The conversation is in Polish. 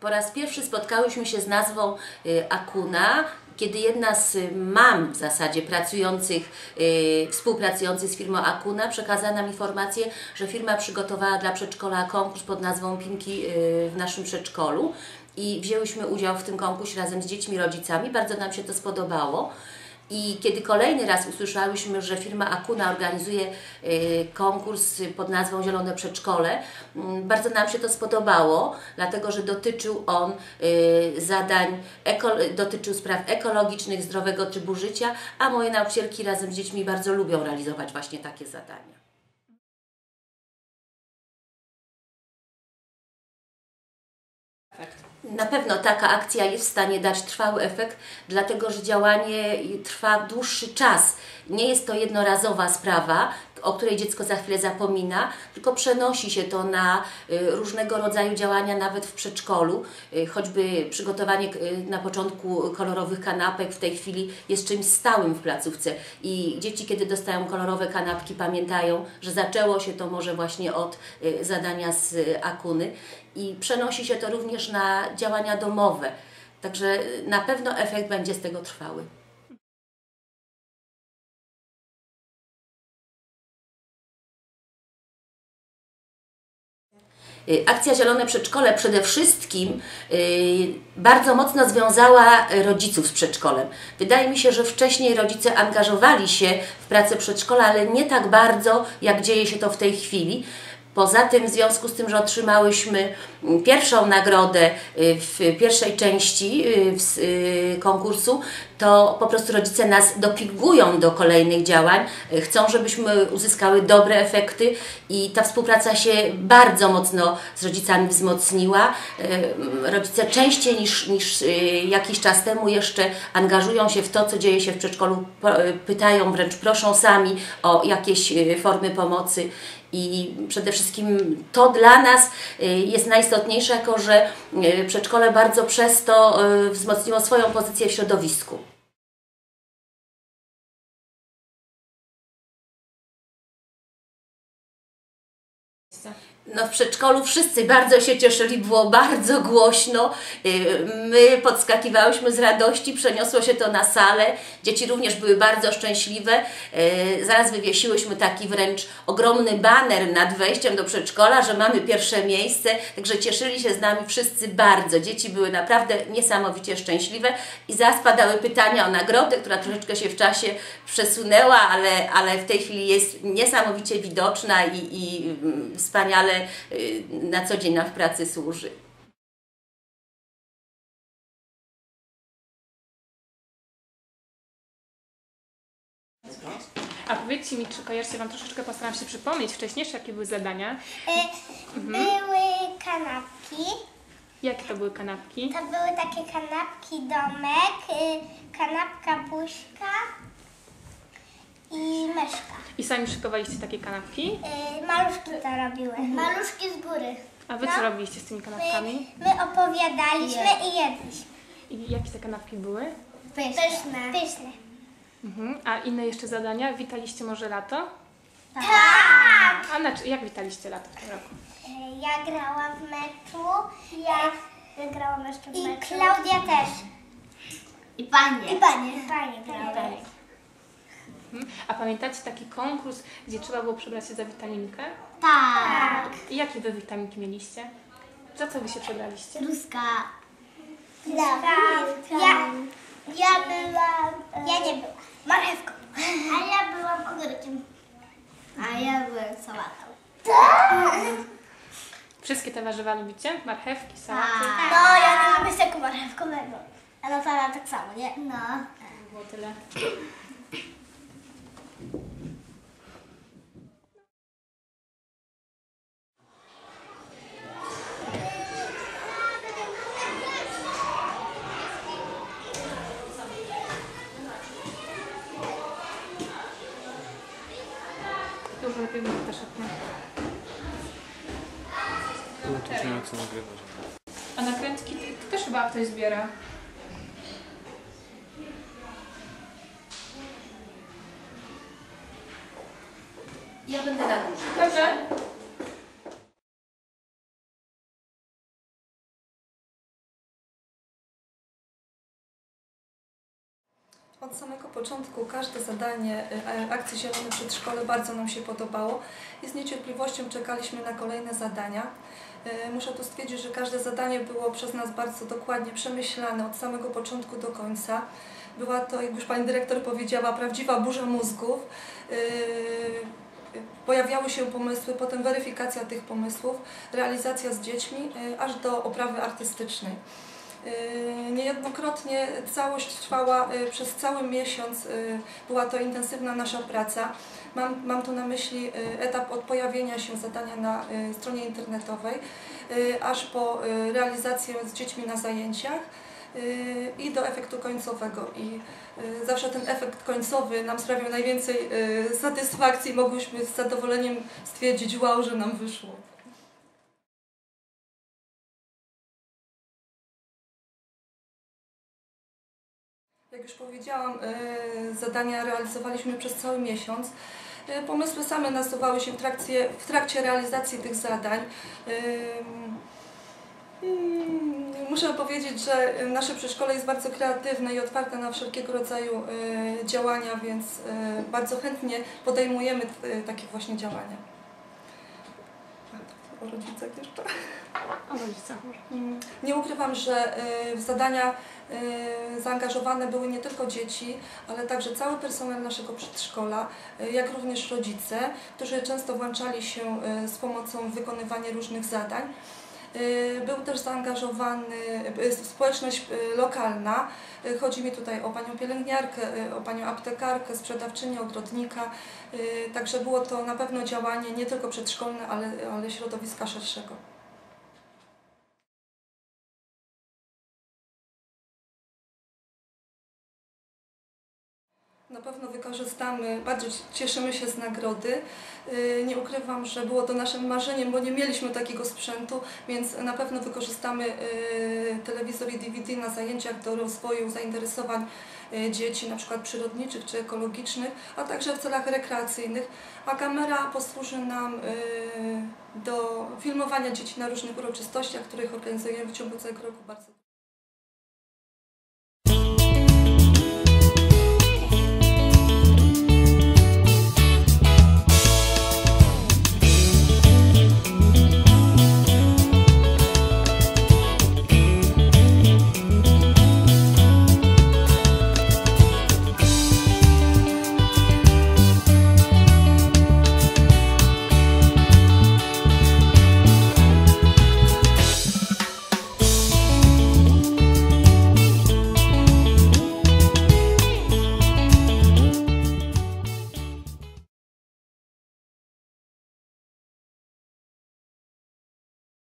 Po raz pierwszy spotkałyśmy się z nazwą y, Akuna, kiedy jedna z mam w zasadzie pracujących, y, współpracujących z firmą Akuna przekazała nam informację, że firma przygotowała dla przedszkola konkurs pod nazwą Pinki y, w naszym przedszkolu i wzięłyśmy udział w tym konkursie razem z dziećmi, rodzicami. Bardzo nam się to spodobało. I kiedy kolejny raz usłyszałyśmy, że firma Akuna organizuje y, konkurs pod nazwą Zielone Przedszkole, mm, bardzo nam się to spodobało, dlatego że dotyczył on y, zadań, dotyczył spraw ekologicznych, zdrowego trybu życia, a moje nauczycielki razem z dziećmi bardzo lubią realizować właśnie takie zadania. Na pewno taka akcja jest w stanie dać trwały efekt, dlatego że działanie trwa dłuższy czas. Nie jest to jednorazowa sprawa, o której dziecko za chwilę zapomina, tylko przenosi się to na y, różnego rodzaju działania nawet w przedszkolu. Y, Choćby przygotowanie y, na początku kolorowych kanapek w tej chwili jest czymś stałym w placówce i dzieci, kiedy dostają kolorowe kanapki, pamiętają, że zaczęło się to może właśnie od zadania z Akuny i przenosi się to również na działania domowe. Także na pewno efekt będzie z tego trwały. Akcja Zielone Przedszkole przede wszystkim y, bardzo mocno związała rodziców z przedszkolem. Wydaje mi się, że wcześniej rodzice angażowali się w pracę przedszkola, ale nie tak bardzo, jak dzieje się to w tej chwili. Poza tym, w związku z tym, że otrzymałyśmy pierwszą nagrodę y, w pierwszej części y, y, konkursu, to po prostu rodzice nas dopingują do kolejnych działań, chcą, żebyśmy uzyskały dobre efekty i ta współpraca się bardzo mocno z rodzicami wzmocniła. Rodzice częściej niż, niż jakiś czas temu jeszcze angażują się w to, co dzieje się w przedszkolu, pytają, wręcz proszą sami o jakieś formy pomocy. I przede wszystkim to dla nas y, jest najistotniejsze, jako że y, przedszkole bardzo przez to y, wzmocniło swoją pozycję w środowisku. No w przedszkolu wszyscy bardzo się cieszyli, było bardzo głośno. Y, My podskakiwałyśmy z radości, przeniosło się to na salę. Dzieci również były bardzo szczęśliwe. Y, Zaraz wywiesiłyśmy taki wręcz ogromny baner nad wejściem do przedszkola, że mamy pierwsze miejsce. Także cieszyli się z nami wszyscy bardzo. Dzieci były naprawdę niesamowicie szczęśliwe i zaraz padały pytania o nagrodę, która troszeczkę się w czasie przesunęła, ale, ale w tej chwili jest niesamowicie widoczna i, i mm, wspaniale y, na co dzień nam w pracy służy. A powiedzcie mi, czy kojarzycie Wam troszeczkę, postaram się przypomnieć wcześniejsze, jakie były zadania. Y, Były kanapki. Jakie to były kanapki? To były takie kanapki domek, y, kanapka buźka i myszka. I sami szykowaliście takie kanapki? Maluszki to robiły. Maluszki z góry. A Wy co robiliście z tymi kanapkami? My, my opowiadaliśmy i jedliśmy. I jakie te kanapki były? Pyszne. Pyszne. Mhm. A inne jeszcze zadania? Witaliście może lato? Tak! A na, jak witaliście lato w tym roku? Y, Ja grałam w meczu. Ja, ja grałam jeszcze w I meczu. I Klaudia też. I panie. I panie. Panie grały. Mhm. A pamiętacie taki konkurs, gdzie trzeba było przebrać się za witaminkę? Tak. I jakie Wy witaminki mieliście? Za co Wy się przebraliście? Ruska. Ja, ja byłam... Ja nie byłam. Marchewką. A ja byłam ogórkiem. A ja byłem sałatą. Wszystkie te warzywa lubicie? Marchewki, sałaty? No, ja nie lubię soku marchewkowego. A Natalia tak samo, nie? No. Było tyle. wiem co nagrywać. A nakrętki też chyba ktoś zbiera. Ja będę na górze. Dobrze. Od samego początku każde zadanie e, e, akcji Zielone Przedszkole bardzo nam się podobało i z niecierpliwością czekaliśmy na kolejne zadania. E, Muszę tu stwierdzić, że każde zadanie było przez nas bardzo dokładnie przemyślane od samego początku do końca. Była to, jak już Pani Dyrektor powiedziała, prawdziwa burza mózgów. E, Pojawiały się pomysły, potem weryfikacja tych pomysłów, realizacja z dziećmi, e, aż do oprawy artystycznej. Yy, Niejednokrotnie całość trwała yy, przez cały miesiąc, yy, była to intensywna nasza praca. Mam, mam tu na myśli etap od pojawienia się zadania na stronie internetowej, aż po realizację z dziećmi na zajęciach i do efektu końcowego. I zawsze ten efekt końcowy nam sprawiał najwięcej satysfakcji. Mogłyśmy z zadowoleniem stwierdzić, wow, że nam wyszło. Już powiedziałam, e, zadania realizowaliśmy przez cały miesiąc. E, Pomysły same nasuwały się w trakcie, w trakcie realizacji tych zadań. Ym, mm, Muszę powiedzieć, że nasze przedszkole jest bardzo kreatywne i otwarte na wszelkiego rodzaju e, działania, więc e, bardzo chętnie podejmujemy e, takie właśnie działania. O rodzicach jeszcze. O rodzicach może. Mm, Nie ukrywam, że y, w zadania y, zaangażowane były nie tylko dzieci, ale także cały personel naszego przedszkola, y, jak również rodzice, którzy często włączali się y, z pomocą w wykonywanie różnych zadań. Y, Był też zaangażowany y, społeczność y, lokalna. Y, Chodzi mi tutaj o panią pielęgniarkę, o panią aptekarkę, sprzedawczynię, ogrodnika. Także było to na pewno działanie nie tylko przedszkolne, ale, ale środowiska szerszego. Na pewno wykorzystamy, bardzo cieszymy się z nagrody. Yy, Nie ukrywam, że było to naszym marzeniem, bo nie mieliśmy takiego sprzętu, więc na pewno wykorzystamy yy, telewizor i DVD na zajęciach do rozwoju zainteresowań yy, dzieci, na przykład przyrodniczych czy ekologicznych, a także w celach rekreacyjnych. A kamera posłuży nam do filmowania dzieci na różnych uroczystościach, których organizujemy w ciągu całego roku bardzo.